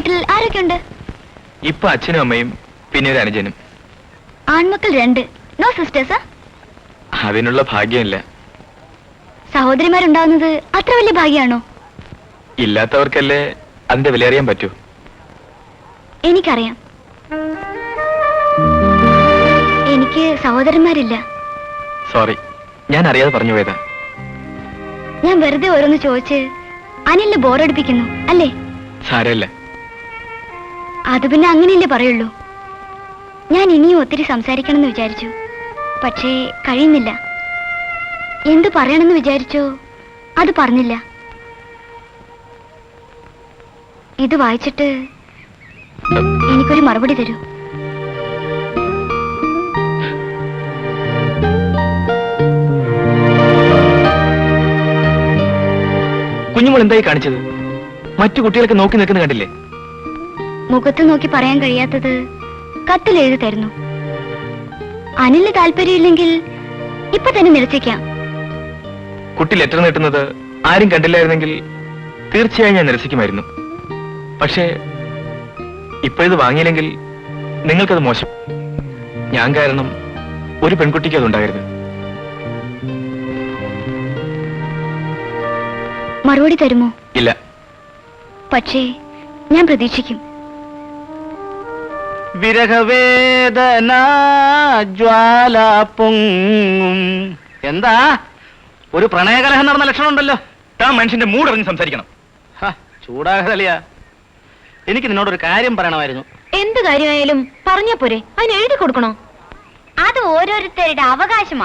വീട്ടിൽ ആരൊക്കെയുണ്ട്? ഇപ്പൊ അച്ഛനും അമ്മയും പിന്നെ ഒരു അനുജനും. ആൺമക്കൾ രണ്ട്. നോ സിസ്റ്റേഴ്സ് അതിനുള്ള ഭാഗ്യമില്ല. സഹോദരിമാരുണ്ടാവുന്നത് അത്ര വലിയ ഭാഗ്യമാണോ? ഇല്ലാത്തവർക്കല്ലേ അതിന്റെ വിലയറിയാൻ പറ്റൂ? എനിക്കറിയാം. എനിക്ക് സഹോദരന്മാരില്ല. സോറി ഞാൻ അറിയാതെ പറഞ്ഞു പോയതാ. ഞാൻ വെറുതെ ഓരോന്ന് ചോദിച്ച് അനിലിന് ബോറടിപ്പിക്കുന്നു അല്ലേ? സാരമില്ല. അത് പിന്നെ അങ്ങനെയല്ലേ പറയുള്ളൂ. ഞാൻ ഇനിയും ഒത്തിരി സംസാരിക്കണമെന്ന് വിചാരിച്ചു. പക്ഷേ കഴിയുന്നില്ല. എന്ത് പറയണമെന്ന് വിചാരിച്ചോ? അത് പറഞ്ഞില്ല. ഇത് വായിച്ചിട്ട് എനിക്കൊരു മറുപടി തരൂ. കുഞ്ഞുമോൾ എന്തായി കാണിച്ചത്? മറ്റു കുട്ടികളൊക്കെ നോക്കി നിൽക്കുന്ന കണ്ടില്ലേ? മുഖത്ത് നോക്കി പറയാൻ കഴിയാത്തത് കത്തിലെഴുതി തരുന്നു. അനിലിന് താല്പര്യമില്ലെങ്കിൽ ഇപ്പൊ തന്നെ നിരസിക്കാം. കുട്ടി ലെറ്റർ നീട്ടുന്നത് ആരും കണ്ടില്ലായിരുന്നെങ്കിൽ തീർച്ചയായും ഞാൻ നിരസിക്കുമായിരുന്നു. പക്ഷേ ഇപ്പോഴിത് വാങ്ങിയില്ലെങ്കിൽ നിങ്ങൾക്കത് മോശം. ഞാൻ കാരണം ഒരു പെൺകുട്ടിക്ക് അതുണ്ടായിരുന്നു മറുപടി തരുമോ? ഇല്ല. പക്ഷേ ഞാൻ പ്രതീക്ഷിക്കും. വിരഹവേദന ജ്വാല പൊങ്ങും എന്താ? ഒരു പ്രണയകലഹം നടന്ന ലക്ഷണമുണ്ടല്ലോ. താൻ മനുഷ്യന്റെ മൂടറിഞ്ഞ് സംസാരിക്കണം. ചൂടാകലിയാ ചൂടാകലിയ എനിക്ക് നിന്നോടൊരു കാര്യം പറയണമായിരുന്നു. എന്ത് കാര്യമായാലും പറഞ്ഞ പോരെ. അതിന് എഴുതി കൊടുക്കണോ? അത് ഓരോരുത്തരുടെ അവകാശമാ.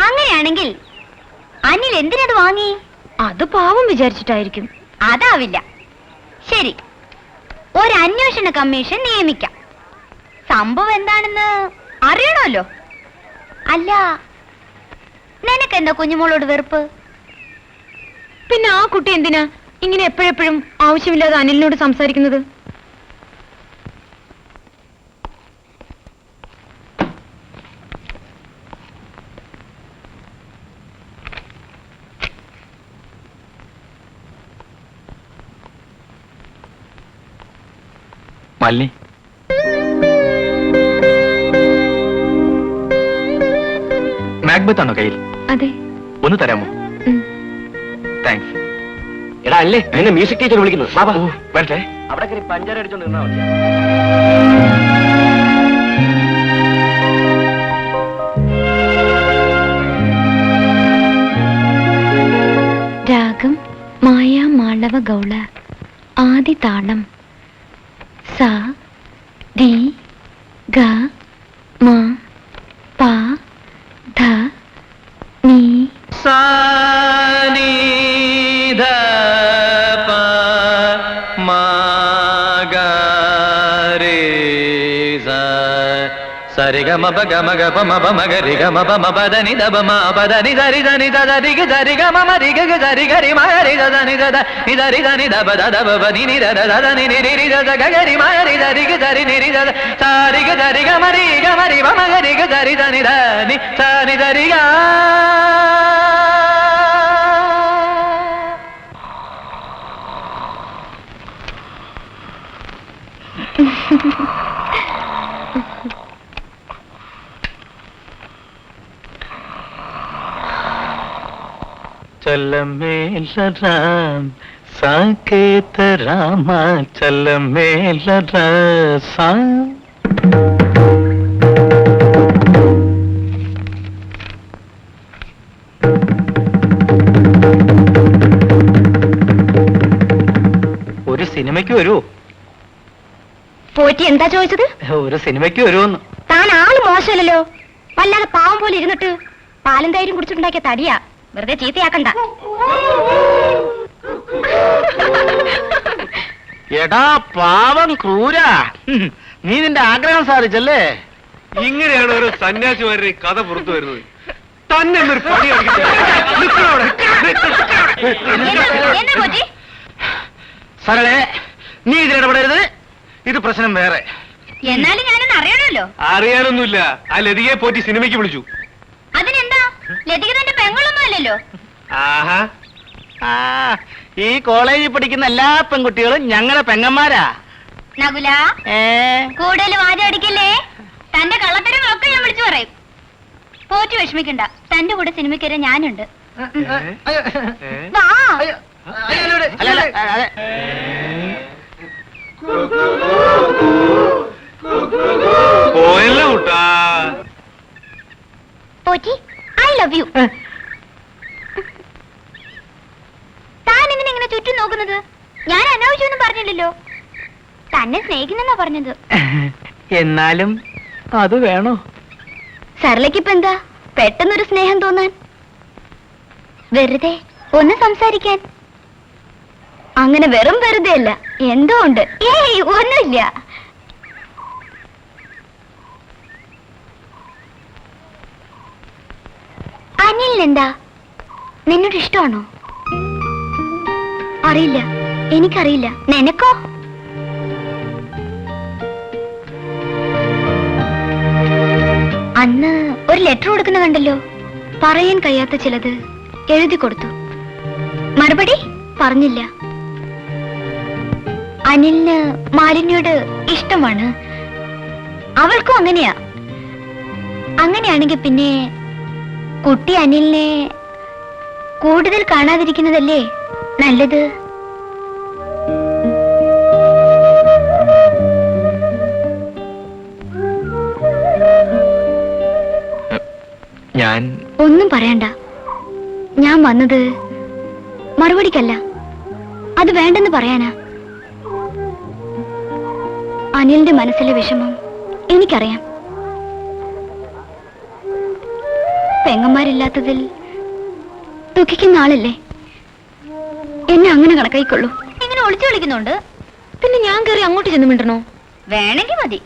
അങ്ങനെയാണെങ്കിൽ അനിൽ എന്തിനത് വാങ്ങി? അത് പാവം വിചാരിച്ചിട്ടായിരിക്കും. അതാവില്ല. ശരി. ഒരു അന്വേഷണ കമ്മീഷൻ നിയമിക്കാം. സംഭവം എന്താണെന്ന് അറിയണമല്ലോ. അല്ല നിനക്ക് എന്താ കുഞ്ഞുമോളോട് വെറുപ്പ്? പിന്നെ ആ കുട്ടി എന്തിനാ ഇങ്ങനെ എപ്പോഴെപ്പോഴും ആവശ്യമില്ലാതെ അനിലിനോട് സംസാരിക്കുന്നത്? മാലിനി മാക്ബത്ത് ആണോ കയ്യിൽ? അതെ. ഒന്ന് തരാമോ? താങ്ക്സ് എടാ അല്ലേ? എന്നെ മ്യൂസിക് ടീച്ചർ വിളിക്കുന്നു ബാബാ വരട്ടെ. അവിടെ കയറി പഞ്ചാര അടിച്ചോണ്ട് നിന്നാ മതി. രാഗം മായ മാളവ ഗൗള ആദി താളം സ രി ഗ సరిగమ గమ పమ మప గరి గమ పమ పదని దబ మా పదని దరి దని దద దిగ దరి గమ మరి గగ దరి గరి మగరి దద ని దద ని దరి దని దబ దద బబ ని ని దద దద ని ని రి దద గగరి మగరి దరి గ దరి ని రి దద సారి గ దరి గ మరి గ మరి బ గరి గ దరి దని దని ని దరి గా చల్లమేలరాం సాకేత రామ చల్లమేలరా సా ഒരു സിനിമയ്ക്ക് വരുമോ പോറ്റി എന്താ ചോദിച്ചത്? ഒരു സിനിമയ്ക്ക് വരുമെന്ന്. താൻ ആൾ മോശമല്ലല്ലോ. വല്ലാതെ പാവം പോലെ ഇരുന്നിട്ട് പാലും തൈരും കുടിച്ചിട്ടുണ്ടാക്കിയ തടിയാ. വെറുതെ ചീത്തയാക്കണ്ട. എടാ പാവം ക്രൂര. നീ നിന്റെ ആഗ്രഹം സാധിച്ചല്ലേ? ഇങ്ങനെയാണ് ഓരോ സന്യാസിമാരുടെ കഥ പുറത്തു വരുന്നത്. തന്നെ എന്നൊരു പണി സരളെ നീ ഇതിലിടപെടരുത് ഇത് പ്രശ്നം വേറെ. എന്നാലും ഞാനൊന്ന് അറിയണമല്ലോ. അറിയാനൊന്നുമില്ല. ആ ലതികയെ പോറ്റി സിനിമയ്ക്ക് വിളിച്ചു. അതിനെന്താ? ലതിക തന്റെ പെങ്ങളൊന്നും അല്ലല്ലോ. ആഹാ. ഈ കോളേജിൽ പഠിക്കുന്ന എല്ലാ പെൺകുട്ടികളും ഞങ്ങളുടെ പെങ്ങന്മാരാ. നകുല ഏ? കൂടുതൽ വാചടിക്കല്ലേ തന്റെ കള്ളത്തരങ്ങളൊക്കെ ഞാൻ വിളിച്ചു പറയും. പോറ്റി വിഷമിക്കണ്ട. തന്റെ കൂടെ സിനിമയ്ക്ക് വരെ ഞാനുണ്ട്. വാ. അല്ല, അല്ല, അതെ. പോയല്ല കുട്ടാ. പോറ്റി ഐ ലവ് യു താൻ എന്തിനാ ഇങ്ങനെ ചുറ്റും നോക്കുന്നത്? ഞാൻ അനാവശ്യമൊന്നും പറഞ്ഞില്ലല്ലോ. തന്നെ സ്നേഹിക്കുന്നെന്നാ പറഞ്ഞത്. എന്നാലും അത് വേണോ? സർലയ്ക്ക് ഇപ്പൊ എന്താ? പെട്ടെന്നൊരു സ്നേഹം തോന്നാൻ. വെറുതെ ഒന്ന് സംസാരിക്കാൻ. അങ്ങനെ വെറും വെറുതെ അല്ല. എന്തോ ഉണ്ട്. ഏയ് ഒന്നുമില്ല. അനിലിനെന്താ നിന്നോട് ഇഷ്ടമാണോ? അറിയില്ല. എനിക്കറിയില്ല. നിനക്കോ? അന്ന് ഒരു ലെറ്റർ കൊടുക്കുന്ന കണ്ടല്ലോ. പറയാൻ കഴിയാത്ത ചിലത് എഴുതി കൊടുത്തു. മറുപടി? പറഞ്ഞില്ല. അനിലിന് മാലിന്യോട് ഇഷ്ടമാണ്. അവൾക്കും അങ്ങനെയാ. അങ്ങനെയാണെങ്കിൽ പിന്നെ കുട്ടി അനിലിനെ കൂടുതൽ കാണാതിരിക്കുന്നതല്ലേ നല്ലത്? ഞാൻ ഒന്നും പറയണ്ട. ഞാൻ വന്നത് മറുപടിക്കല്ല. അത് വേണ്ടെന്ന് പറയാനാ. അനിലിന്റെ മനസ്സിലെ വിഷമം എനിക്കറിയാം. പെങ്ങന്മാരില്ലാത്തതിൽ ദുഃഖിക്കുന്ന ആളല്ലേ? എന്നെ അങ്ങനെ കണക്കായിക്കൊള്ളൂ ഇങ്ങനെ ഒളിച്ചു കളിക്കുന്നുണ്ട്. പിന്നെ ഞാൻ കയറി അങ്ങോട്ട് ചെന്ന് മിണ്ടണോ? വേണമെങ്കിൽ മതി.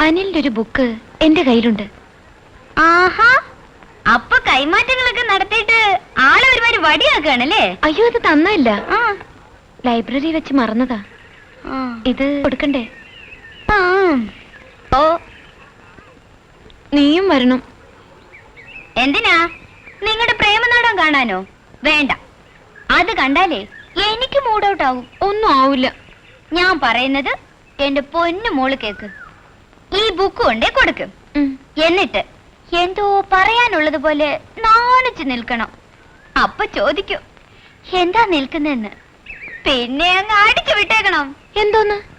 അനിലിന്റെ ഒരു ബുക്ക് എന്റെ കയ്യിലുണ്ട്. ആഹാ അപ്പൊ കൈമാറ്റങ്ങളൊക്കെ നടത്തിയിട്ട് ആളെ ഒരുമാതിരി വടിയാക്കുകയാണല്ലേ? അയ്യോ അത് തന്നല്ല. ആ. ലൈബ്രറി വെച്ച് മറന്നതാ. ഇത് കൊടുക്കണ്ടേ. ഓ. നീയും വരണം. എന്തിനാ? നിങ്ങളുടെ പ്രേമനാടകം കാണാനോ? വേണ്ട. അത് കണ്ടാലേ എനിക്ക് മൂഡ് ഔട്ട് ആവും ഒന്നും ആവില്ല ഞാൻ പറയുന്നത് എന്റെ പൊന്നു മോൾ കേക്ക്. ഈ ബുക്ക് കൊണ്ടേ കൊടുക്കും. എന്നിട്ട് എന്തോ പറയാനുള്ളത് പോലെ നാണിച്ചു നിൽക്കണം. അപ്പൊ ചോദിക്കും എന്താ നിൽക്കുന്നെന്ന് പിന്നെ അങ്ങ് അടിച്ചു വിട്ടേക്കണം. എന്തോന്ന്.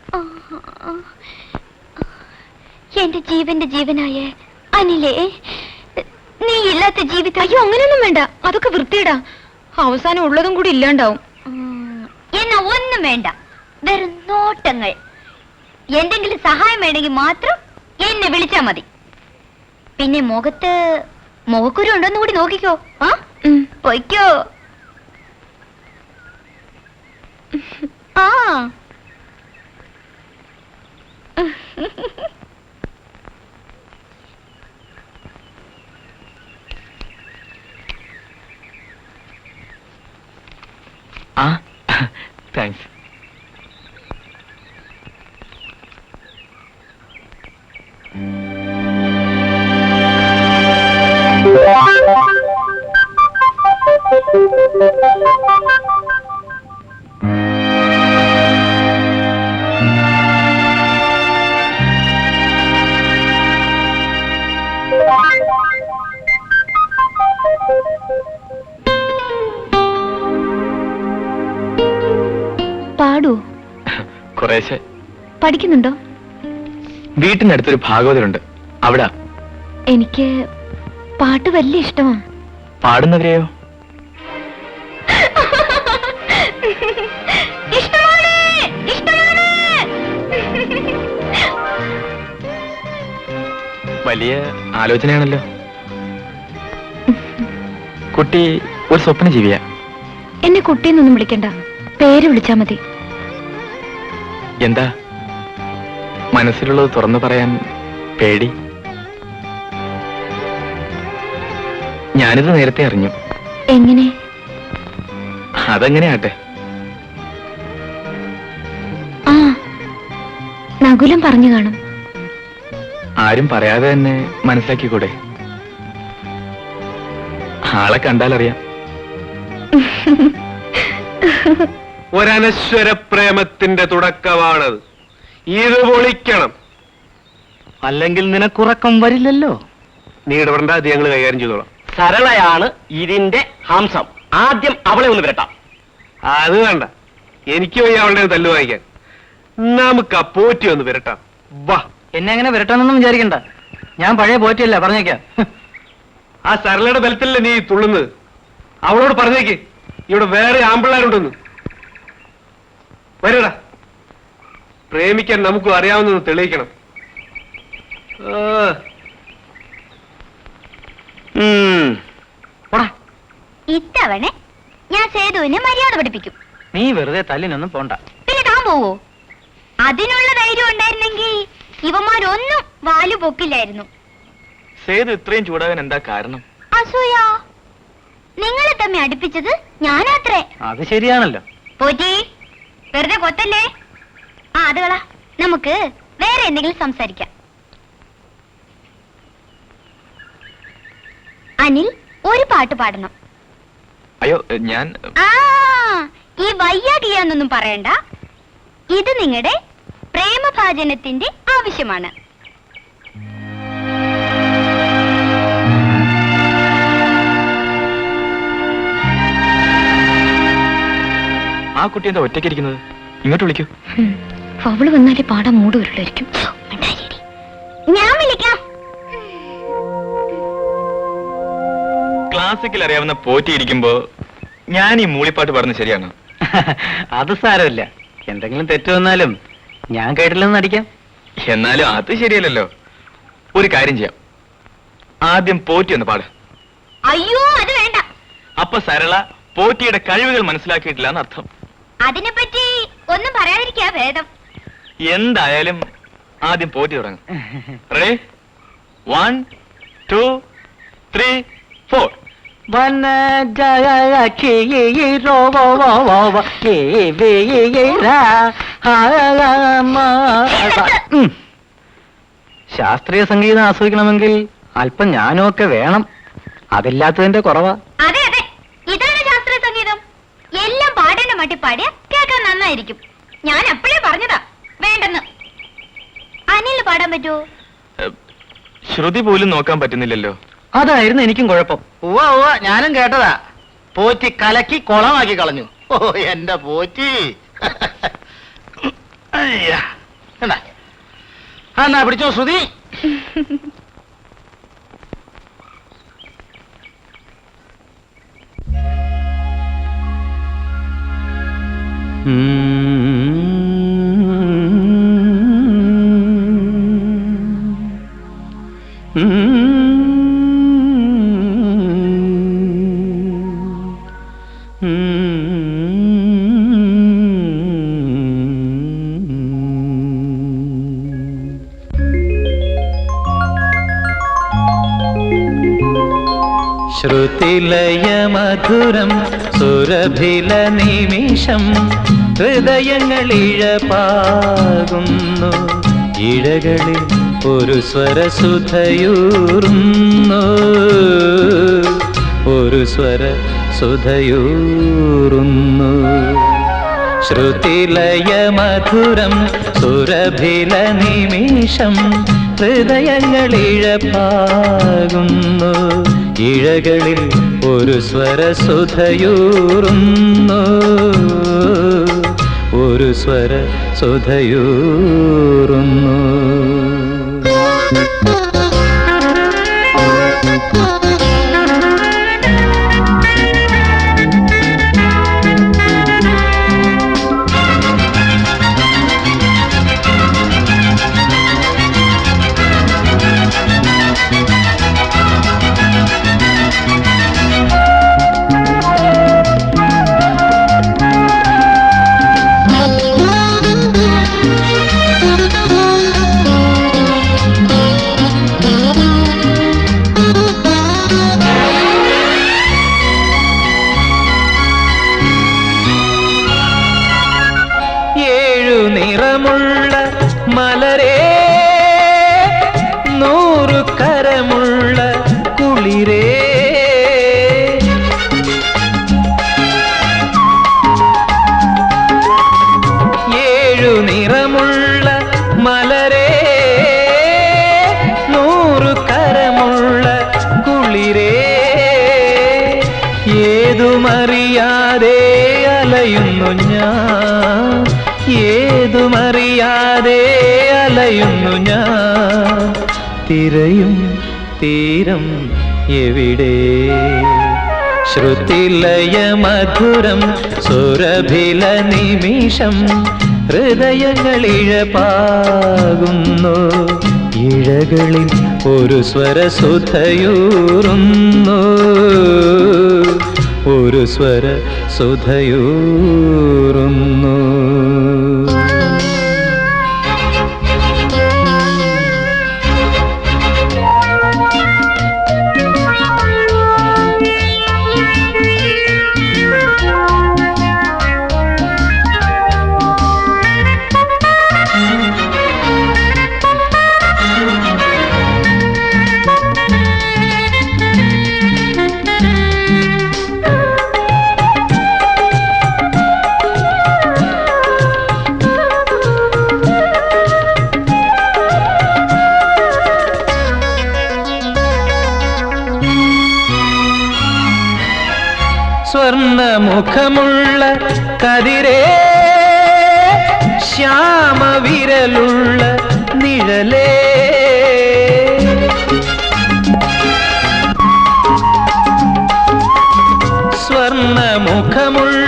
എന്റെ ജീവന്റെ ജീവനായ അനിലേ നീ ഇല്ലാത്ത ജീവിതം അയ്യോ അങ്ങനെയൊന്നും വേണ്ട. അതൊക്കെ വൃത്തിയിടാ. അവസാനം ഉള്ളതും കൂടി ഇല്ലാണ്ടാവും. എന്നാ ഒന്നും വേണ്ട. വെറും നോട്ടങ്ങൾ. എന്തെങ്കിലും സഹായം വേണമെങ്കിൽ മാത്രം എന്നെ വിളിച്ചാ മതി. പിന്നെ മുഖത്ത് മുഖക്കുരു ഉണ്ടോന്ന് കൂടി നോക്കിക്കോ. ആ? പൊയ്ക്കോ. ആ. ആ താങ്ക്സ് പാടൂ കുറേശ്ശെ പഠിക്കുന്നുണ്ടോ? വീട്ടിനടുത്തൊരു ഭാഗവതരുണ്ട്. അവിടെ. എനിക്ക് പാട്ട് വലിയ ഇഷ്ടമാണ്. പാടുന്നവരെയോ? വലിയ ആലോചനയാണല്ലോ. കുട്ടി ഒരു സ്വപ്ന ജീവിയാ എന്നെ കുട്ടിയെന്നൊന്നും വിളിക്കണ്ട. പേര് വിളിച്ചാ മതി. എന്താ? മനസ്സിലുള്ളത് തുറന്നു പറയാൻ പേടി? ഞാനിത് നേരത്തെ അറിഞ്ഞു. എങ്ങനെ? അതെങ്ങനെയാട്ടെ ആ നകുലം പറഞ്ഞു കാണും. ആരും പറയാതെ തന്നെ മനസ്സിലാക്കിക്കൂടെ? ആളെ കണ്ടാലറിയാം. ഒരനശ്വര പ്രേമത്തിന്റെ തുടക്കമാണത്. ഇത് പൊളിക്കണം. അല്ലെങ്കിൽ നിനക്കുറക്കം വരില്ലല്ലോ. നീ ഇടപെടേണ്ട അത് ഞങ്ങൾ കൈകാര്യം ചെയ്തോളാം. സരളയാണ് ഇതിന്റെ ഹംസം. ആദ്യം അവളെ ഒന്ന് വരട്ടാം. അത് വേണ്ട. എനിക്ക് വയ്യ അവളുടെ തല്ലു വാങ്ങിക്കാൻ. നമുക്ക് ആ പോറ്റി ഒന്ന് വരട്ടാം. വാ. എന്നെ അങ്ങനെ വിരട്ടാനൊന്നും വിചാരിക്കണ്ട. ഞാൻ പഴയ പോറ്റിയല്ല പറഞ്ഞേക്കാം. ആ സരളയുടെ ബലത്തിലല്ലേ നീ തുള്ളുന്നത്? അവളോട് പറഞ്ഞേക്ക്. ഇവിടെ വേറെ ആമ്പിള്ളാരുണ്ടെന്ന്. വരടാ. പ്രേമിക്കാൻ നമുക്കും അറിയാവുന്ന തെളിയിക്കണം. ആ, ഇത്തവണ ഞാൻ സേതുവിനെ മര്യാദ പഠിപ്പിക്കും. നീ വെറുതെ തല്ലിനൊന്നും പോണ്ട. പിന്നെ താൻ പോവോ? അതിനുള്ള ധൈര്യം ഉണ്ടായിരുന്നെങ്കിൽ ഇവന്മാരൊന്നും വാലു പൊക്കില്ലായിരുന്നു. സേതു ഇത്രയും ചൂടാകാൻ എന്താ കാരണം? അസൂയ നിങ്ങളെ തമ്മി അടുപ്പിച്ചത് ഞാനാത്രേ. അത് ശരിയാണല്ലോ. പോറ്റി. വെറുതെ കൊത്തല്ലേ ആ അത് കളാ. നമുക്ക് വേറെ എന്തെങ്കിലും സംസാരിക്കാം. അനിൽ ഒരു പാട്ട് പാടണം. അയ്യോ ഞാൻ ആ ഈ വയ്യാകിയാന്നൊന്നും പറയണ്ട. ഇത് നിങ്ങളുടെ പ്രേമഭാജനത്തിന്റെ ആവശ്യമാണ്. കുട്ടി എന്താ ഒറ്റയ്ക്ക് ഇരിക്കുന്നത് ഇങ്ങോട്ട് വിളിക്കൂ. അവൾ വന്നാലേ പാടാൻ മൂട് വരുള്ളായിരിക്കും. ഞാൻ വിളിക്കാം. ക്ലാസിക്കൽ അറിയാവുന്ന പോറ്റി ഇരിക്കുമ്പോ ഞാൻ ഈ മൂളിപ്പാട്ട് പാടുന്നത് ശരിയാണ്? അത് സാരമില്ല. എന്തെങ്കിലും തെറ്റ് വന്നാലും ഞാൻ കേട്ടില്ലെന്ന് നടിക്കാം. എന്നാലും അത് ശരിയല്ലല്ലോ. ഒരു കാര്യം ചെയ്യാം. ആദ്യം പോറ്റി ഒന്ന് പാട്. അയ്യോ അത് വേണ്ട. അപ്പൊ സരള പോറ്റിയുടെ കഴിവുകൾ മനസ്സിലാക്കിയിട്ടില്ല എന്നർത്ഥം. അതിനെപ്പറ്റി ഒന്നും പറയാതിരിക്കാ ഭേദം. എന്തായാലും ആദ്യം പോറ്റി തുടങ്ങും. Ready one two three four ഉം. ശാസ്ത്രീയ സംഗീതം ആസ്വദിക്കണമെങ്കിൽ അല്പം ഞാനും ഒക്കെ വേണം. അതില്ലാത്തതിന്റെ കുറവാ. അതെ അതെ ഇതാണ് ശാസ്ത്രീയ സംഗീതം എല്ലാം മട്ടി പാടിയ കേൾക്കാൻ നന്നായിരിക്കും. ഞാൻ അപ്പോഴേ പറഞ്ഞതാ. വേണ്ടെന്ന്. അനിൽ പാടാൻ പറ്റുമോ ശ്രുതി പോലും നോക്കാൻ പറ്റുന്നില്ലല്ലോ. അതായിരുന്നു എനിക്കും കുഴപ്പം. ഉവ്വ ഉവ്വ ഞാനും കേട്ടതാ. പോറ്റി കലക്കി കുളമാക്കി കളഞ്ഞു. ഓ എന്റെ പോറ്റി. അയ്യ. എന്നാ എന്നാ പിടിച്ചോ ശ്രുതി? ശ്രുതിലയമധുരം സുരഭില നിമിഷം ഹൃദയങ്ങൾ ഇഴപാകുന്നു ഇഴകളിൽ ഒരു സ്വരസുധയൂറുന്നു. ഒരു സ്വര സുധയൂറുന്നു ശ്രുതിലയ മധുരം സുരഭില നിമിഷം ഹൃദയങ്ങൾ ഇഴപ്പാകുന്നു ഇഴകളിൽ ഒരു സ്വരസുധയൂറുന്നു. ഒരു സ്വര സുധയൂറുന്നു നിറമുള്ള മലരേ നൂറു കരമുള്ള കുളിരേ. ഏതുമറിയാതെ അലയുന്നു ഞാൻ. തിരയും തീരം എവിടെ? ശ്രുതിലയ മധുരം സുരഭില നിമിഷം ഹൃദയങ്ങളിഴപാകുന്നു. ഇഴകളിൽ ഒരു സ്വരസുധയൂറുന്നു. ഒരു സ്വര സുധയൂറുന്നു സ്വർണമുഖമുള്ള കതിരേ ശ്യാമവിരലുള്ള നിഴലേ. സ്വർണമുഖമുള്ള കതിരേ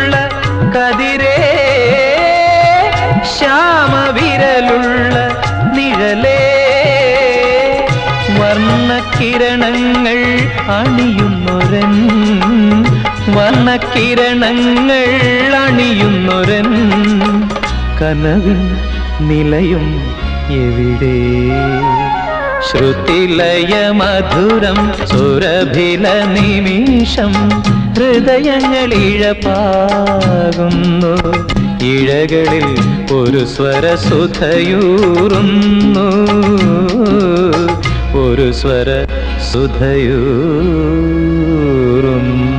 വർണക്കിരണങ്ങൾ അണിയുന്നൊരൻ കനവിൻ നിലയും എവിടെ? ശ്രുതിലയ മധുരം സുരഭില നിമിഷം ഹൃദയങ്ങൾ ഇഴപ്പാകുന്നു. ഇഴകളിൽ ഒരു സ്വരസുധയൂറുന്നു. ഒരു സ്വര സുധയൂറുന്നു